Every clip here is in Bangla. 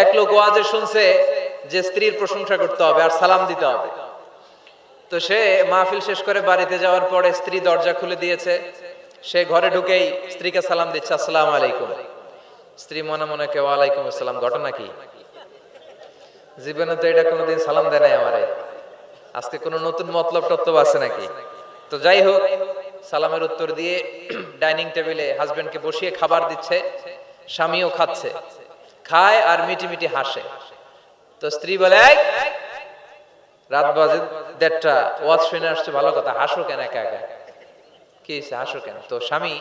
এক লোক ওয়াজে শুনছে যে স্ত্রীর প্রশংসা করতে হবে আর সালাম দিতে হবে। তো সে মাহফিল শেষ করে বাড়িতে যাওয়ার পরে স্ত্রী দরজা খুলে দিয়েছে। সে ঘরে ঢুকেই স্ত্রীকে সালাম দিচ্ছে, আসসালাম আলাইকুম। স্ত্রী মনে মনে কে, ওয়ালাইকুম আসসালাম। ঘটনা কি? জীবনে তো এটা কোনোদিন সালাম দেয় নাই আমারে। আজকে কোনো নতুন মতলব টতলব আছে নাকি? তো যাই হোক, সালামের উত্তর দিয়ে ডাইনিং টেবিলে হাজবেন্ডকে বসিয়ে খাবার দিচ্ছে, স্বামীও খাচ্ছে। খায় আর মিটি মিটি হাসে। তো স্ত্রী বলে রাত বাজে দেড়টা, ওয়াজ শুনে আসছে, ভালো কথা, হাসো কেন একা একা? কি হাসো কেন? তো স্বামী,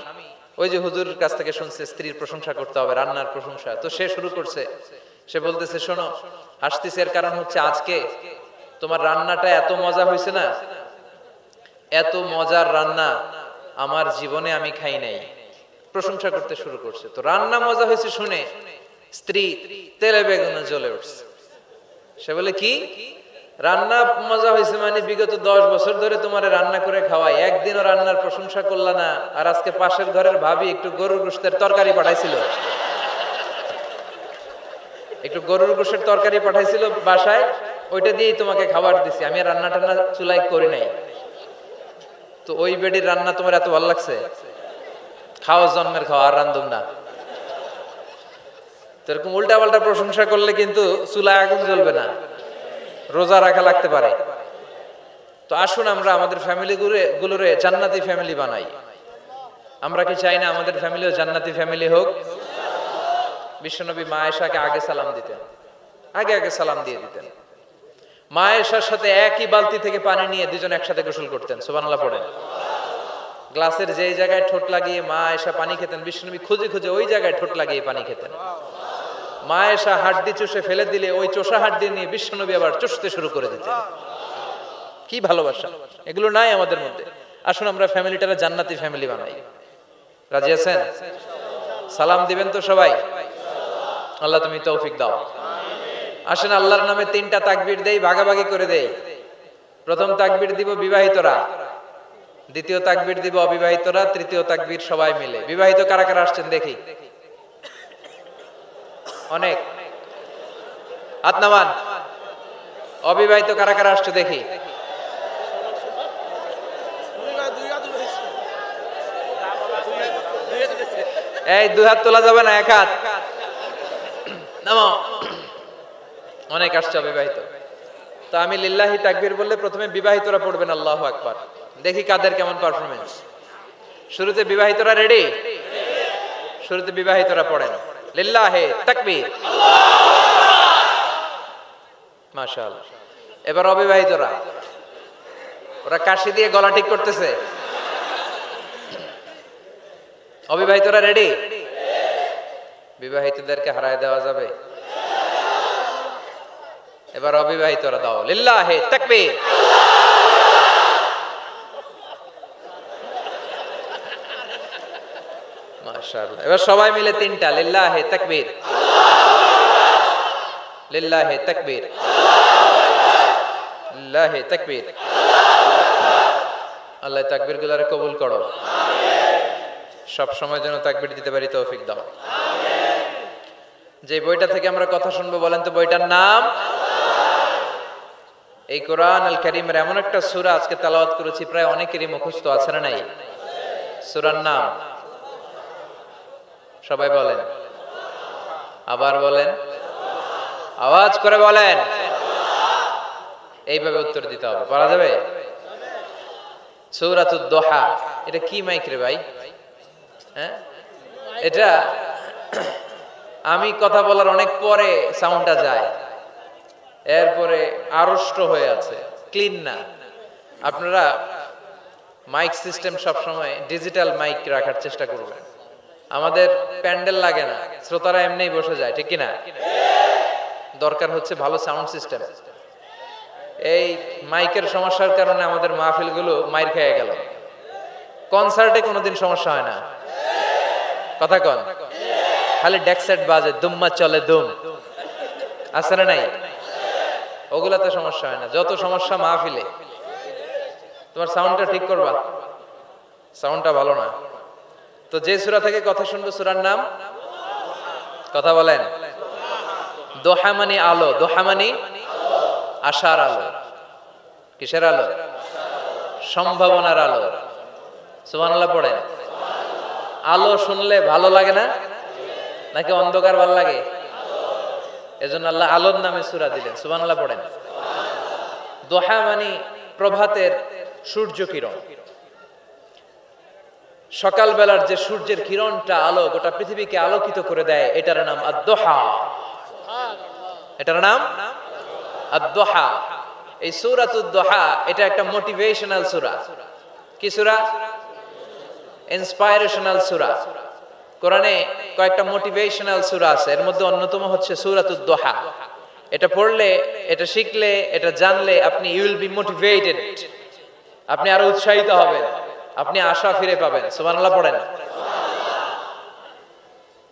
ওই যে হুজুরের কাছ থেকে শুনছে, স্ত্রীর প্রশংসা করতে হবে, রান্নার প্রশংসা। তো সে শুরু করছে, সে বলতেছে, শোনো, হাসতেছে এর কারণ হচ্ছে আজকে তোমার রান্নাটা এত মজা হয়েছে না? এত মজার রান্না আমার জীবনে আমি খাই নাই। প্রশংসা করতে শুরু করছে। তো রান্না মজা হয়েছে শুনে স্ত্রী তেলে বেগুনে জ্বলে উঠছে। সে বলে, কি? রান্না মজা হয়েছে মানে বিগত দশ বছর ধরে তোমার রান্না করে খাওয়াই। একদিনও রান্নার প্রশংসা করলা না। আর আজকে পাশের ঘরের ভাবি একটু গরুর গোস্তের তরকারি পাঠাইছিল। একটু গরুর গোস্তের তরকারি পাঠাইছিল বাসায়। ওইটা দিয়েই তোমাকে খাবার দিছি। আমি রান্না টান্না চুলাই করি নাই। তো ওই বেডির রান্না তোমার এত ভালো লাগছে? খাওয়া জন্মের খাওয়া আর রান্ধুম না। এরকম উল্টা পাল্টা প্রশংসা করলে কিন্তু চুলায় আগুন জ্বলবে না। রোজা রাখা লাগতে পারে। তো আসুন আমরা আমাদের ফ্যামিলি গুলোরে জান্নাতি ফ্যামিলি বানাই। আমরা কি চাই না আমাদের ফ্যামিলিও জান্নাতি ফ্যামিলি হোক? বিশ্বনবী মা আয়েশাকে আগে সালাম দিতেন। আগে আগে সালাম দিয়ে দিতেন। মা আয়েশার সাথে একই বালতি থেকে পানি নিয়ে দুজন একসাথে গোসল করতেন। সুবহানাল্লাহ পড়েন। গ্লাসের যেই জায়গায় ঠোঁট লাগিয়ে মা আয়েশা পানি খেতেন, বিশ্বনবী খুঁজে খুঁজে ওই জায়গায় ঠোঁট লাগিয়ে পানি খেতেন। মা আয়েশা হাড্ডি চুষে ফেলে দিলে ওই চোষা হাড্ডি নিয়ে বিশ্বনবী আবার চষতে শুরু করে দিতেন। কি ভালোবাসা। এগুলো নাই আমাদের মধ্যে। আসুন আমরা ফ্যামিলিটারা জান্নাতি ফ্যামিলি বানাই। রাজি আছেন? সালাম দিবেন তো সবাই? আল্লাহ তুমি তৌফিক দাও। আসেন আল্লাহর নামে তিনটা তাকবির দেই, ভাগাভাগি করে দেই। প্রথম তাকবির দিব বিবাহিতরা। দ্বিতীয় তাকবির দিব অবিবাহিতরা। তৃতীয় তাকবির সবাই মিলে। বিবাহিত কারা কারা আসছেন দেখি। অনেক। হাত নামান। অবিবাহিত কারা কারা আসছে দেখি। এই দুই হাত তোলা যাবে না, এক হাত। অনেক আসছে অবিবাহিত। তো আমি লিল্লাহি তাকবীর বললে প্রথমে বিবাহিতরা পড়বেন, আল্লাহ আকবার। দেখি কাদের কেমন পারফরমেন্স শুরুতে বিবাহিতরা রেডি শুরুতে বিবাহিতরা পড়েন। এবার অবিবাহিতরা ওরা কাশি দিয়ে গলা ঠিক করতেছে। অবিবাহিতরা রেডি? বিবাহিতদেরকে হারায় দেওয়া যাবে। এবার অবিবাহিতরা দাও। লিল্লাহে তাকবীর। মাশাআল্লাহ এবার সবাই মিলে তিনটা, লিল্লাহে তাকবীর। লিল্লাহে তাকবীর। লিল্লাহে তাকবীর। আল্লাহ তাকবীর গুলারে কবুল করো। সব সময় যেন তাকবীর দিতে পারি তৌফিক দাও। যে বইটা থেকে আমরা কথা শুনব, বলেন তো বইটার নাম? এই কোরআন আল করিমের এমন একটা সূরা আজকে তালাওয়াত করেছি, প্রায় অনেকেরই মুখস্থ আছে না নাই? সুরার নাম? সবাই বলেন। আবার বলেন। আওয়াজ করে বলেন। এইভাবে উত্তর দিতে হবে। পারা যাবে? দোহা। এটা কি মাইক রে ভাই? হ্যাঁ? এটা আমি কথা বলার অনেক পরে সাউন্ডটা যায়। এরপরে আড়ষ্ট হয়ে আছে। ক্লিন না। আপনারা মাইক সিস্টেম সব সময় ডিজিটাল মাইক রাখার চেষ্টা করবেন। আমাদের প্যান্ডেল লাগে না, শ্রোতারা এমনিই বসে যায়, ঠিক কিনা? দরকার হচ্ছে ভালো সাউন্ড সিস্টেম। এই মাইকের সমস্যার কারণে আমাদের মাহফিলগুলো মাইর খেয়ে গেল। কনসার্টে কোনোদিন সমস্যা হয় না। কথা কন। খালি ডেকসেট বাজে, দুম্মা চলে দুম। আছে না নাই? ওগুলাতে সমস্যা হয় না। যত সমস্যা মাহফিলে, তোমার সাউন্ডটা ঠিক করবা। সাউন্ডটা ভালো না। তো যে সূরা থেকে কথা শুনব, সুরার নাম? কথা বলেন। দোহা মানে আলো, দোহা মানে আশার আলো। কিসের আলো? সম্ভাবনার আলো। সুবহানাল্লাহ পড়েন। আলো শুনলে ভালো লাগে না? নাকি অন্ধকার ভালো লাগে? এজন্য আল্লাহ আলোর নামে সূরা দিলেন। সুবহানাল্লাহ পড়েন। দোহা মানে প্রভাতের সূর্য কিরণ। সকালবেলার যে সূর্যের কিরণটা আলো, গোটা পৃথিবীকে আলোকিত করে দেয়, এটার নাম আদোহা এটার নাম? আদোহা এই সুরাতুদ্দোহা এটা একটা মোটিভেশনাল সুরা। কি সুরা? ইন্সপাইরেশনাল সুরা। কোরআনে কয়েকটা মোটিভেশনাল সুরা আছে, এর মধ্যে অন্যতম হচ্ছে সুরাতুদ্দোহা এটা পড়লে, এটা শিখলে, এটা জানলে আপনি ইউল বি মোটিভেটেড আপনি আরও উৎসাহিত হবেন। আপনি আশা ফিরে পাবেন। সুবহানাল্লাহ, পড়েন।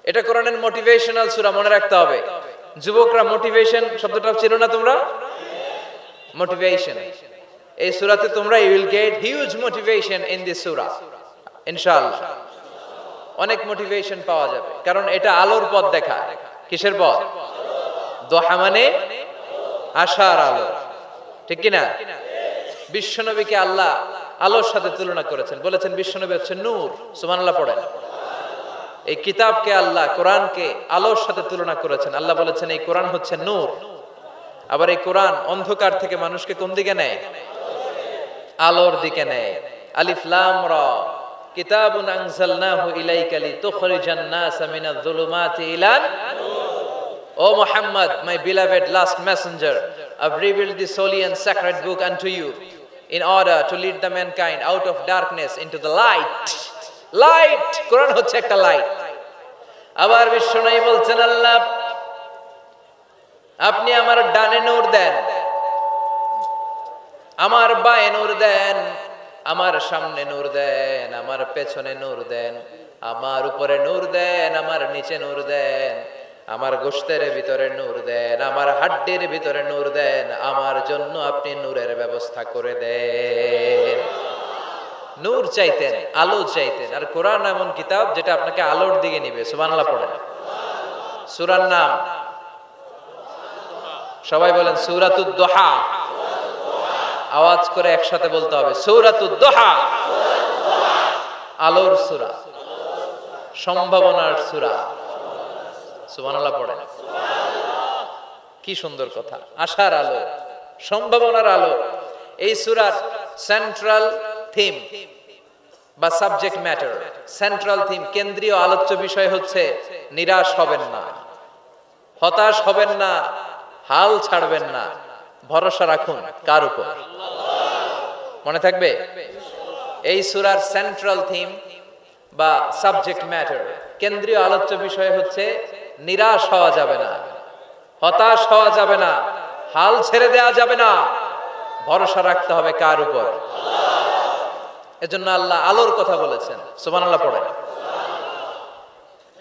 এটা কোরআনের মোটিভেশনাল সূরা, মনে রাখতে হবে। যুবকরা মোটিভেশন শব্দটা চিনো না তোমরা? মোটিভেশন এই সূরাতে তোমরা you will get huge motivation in this সূরা। ইনশাআল্লাহ। অনেক মোটিভেশন পাওয়া যাবে। কারণ এটা আলোর পথ দেখা। কিসের পথ? দোহা মানে আশার আলো। ঠিক কি না বিশ্বনবীকে আল্লাহ আলোর সাথে তুলনা করেছেন। বলেছেন বিশ্বনবী হচ্ছে নূর। সুবহানাল্লাহ পড়েন। এই কিতাবকে আল্লাহ কোরআনকে আলোর সাথে তুলনা করেছেন। আল্লাহ বলেছেন এই কোরআন হচ্ছে নূর। আবার এই কোরআন অন্ধকার থেকে মানুষকে কোন দিকে নেয়? আলোর দিকে নেয়। আলিফ লাম র। কিতাবুন আনজালনাহু ইলাইকা লিতুখরিজান NASA Minaj যুলুমাতি my beloved last messenger, I've revealed this holy and sacred book unto you in order to lead the mankind out of darkness into the light. Light! Quran হচ্ছে একটা লাইট আবার বিশ্বনবী বলছেন, আল্লাহ, আপনি আমার ডানে নূর দেন, আমার বায়ে নূর দেন, আমার সামনে নূর দেন, আমার পেছনে নূর দেন, আমার উপরে নূর দেন, আমার নিচে নূর দেন আমার গোষ্ঠের ভিতরে নূর দেন, আমার হাড্ডির ভিতরে নূর দেন, আমার জন্য আপনি নূরের ব্যবস্থা করে দেন। নূর চাইতেন, আলো চাইতেন, আর কোরআন এমন কিতাব যেটা আপনাকে আলোর দিকে নিবে, সুবহানাল্লাহ পড়েন সূরার নাম? সবাই বলেন, সূরাতুদ দোহা। আওয়াজ করে একসাথে বলতে হবে, সূরাতুদ দোহা। আলোর সুরা, সম্ভাবনার সূরা। সুবহানাল্লাহ পড়েন কি সুন্দর কথা। আশার আলো, সম্ভাবনার আলো। এই সূরার সেন্ট্রাল থিম বা সাবজেক্ট ম্যাটার সেন্ট্রাল থিম কেন্দ্রীয় আলোচ্য বিষয় হচ্ছে নিরাশ হবেন না। হতাশ হবেন না, হাল ছাড়বেন না। ভরসা রাখুন, কার উপর? মনে থাকবে? এই সুরার সেন্ট্রাল থিম বা সাবজেক্ট ম্যাটার কেন্দ্রীয় আলোচ্য বিষয় হচ্ছে নিরাশ হওয়া যাবে না, হতাশ হওয়া যাবে না, হাল ছেড়ে দেওয়া যাবে না। ভরসা রাখতে হবে কার উপর? এজন্য আল্লাহ আলোর কথা বলেছেন। সুবান আল্লাহ পড়েন।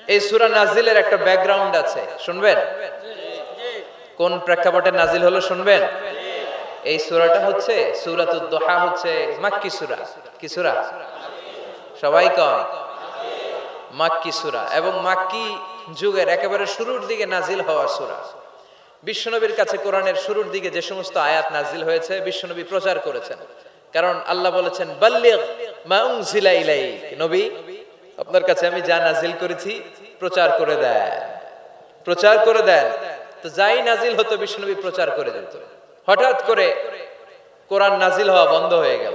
এই সুরা নাজিলের একটা ব্যাকগ্রাউন্ড আছে, শুনবেন? কোন প্রেক্ষাপটে নাজিল হলো শুনবেন? এই সুরাটা হচ্ছে সুরাতুদ দোহা, হচ্ছে মাক্কি সুরা। কি সুরা? সবাই কম মাক্কি সুরা। এবং মাক্কি যুগের একেবারে শুরুর দিকে নাজিল হওয়া সুরা। বিশ্বনবীর কাছে কোরআনের শুরুর দিকে যে সমস্ত আয়াত নাজিল হয়েছে, বিশ্বনবী প্রচার করেছেন। কারণ আল্লাহ বলেছেন নবী, আপনার কাছে আমি যা নাজিল করেছি, প্রচার করে দেন। প্রচার করে দেন। তো যাই নাজিল হতো বিষ্ণুনবী প্রচার করে দিত। হঠাৎ করে কোরআন নাজিল হওয়া বন্ধ হয়ে গেল।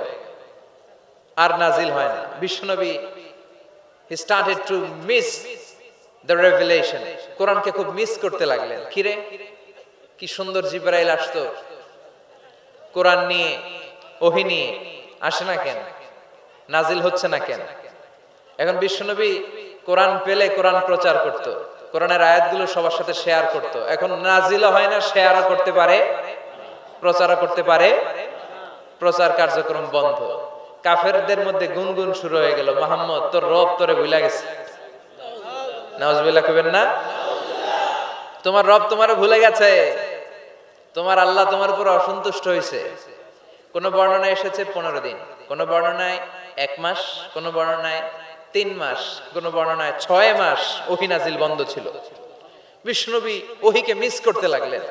আর নাজিল হয় না। বিশ্বনবী he started to miss the revelation কোরআনকে খুব মিস করতে লাগলেন। কিরে? কি সুন্দর জিব্রাইল আসতো। কোরআন নিয়ে, ওহি নিয়ে আসে না কেন? নাজিল হচ্ছে না কেন? এখন বিশ্বনবী কোরআন পেলে কোরআন প্রচার করত। কোরআনের আয়াতগুলো সবার সাথে শেয়ার করত। এখন নাজিলও হয় না শেয়ারও করতে পারে, প্রচারও করতে পারে। প্রচার কার্যক্রম বন্ধ। কাফেরদের মধ্যে গুনগুন শুরু হয়ে গেল। মোহাম্মদ, তোর রব তোরে ভুলা গেছে। নওয়াজবিল্লাহ কবেন না? তোমার রব তোমার ভুলে গেছে। তোমার আল্লাহ তোমার উপর অসন্তুষ্ট হয়েছে কোন বর্ণনায় এসেছে পনেরো দিন, কোন বর্ণনায় এক মাস, কোন বর্ণনায় তিন মাস, কোন বর্ণনায় ছয় মাস ওহিনাজিল বন্ধ ছিল। বিষ্ণুনবী ওহিকে মিস করতে লাগলেন।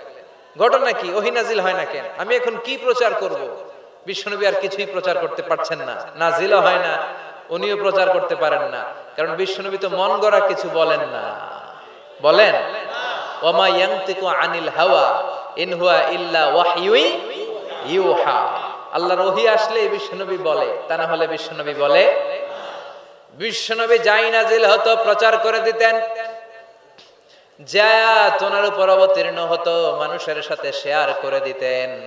ঘটনা কি? ওহি নাজিল হয় না কেন? আমি এখন কি প্রচার করব? বিষ্ণুনবী আর কিছুই প্রচার করতে পারছেন না। নাজিলও হয় না উনিও প্রচার করতে পারেন না। কারণ বিষ্ণুনবী তো মন গড়া কিছু বলেন না। বলেন? ওমা আনিল হাওয়া, ইন হুয়া ইল্লা ইউহা। আসলে বিষ্ণুনবী বলে, তা না হলে বিষ্ণুনবী বলে? বিশ্বনবী যাই নাজিল হতো, প্রচার করে দিতেন। যা তোনার উপর অবতীর্ণ হতো, মানুষের সাথে শেয়ার করে দিতেন।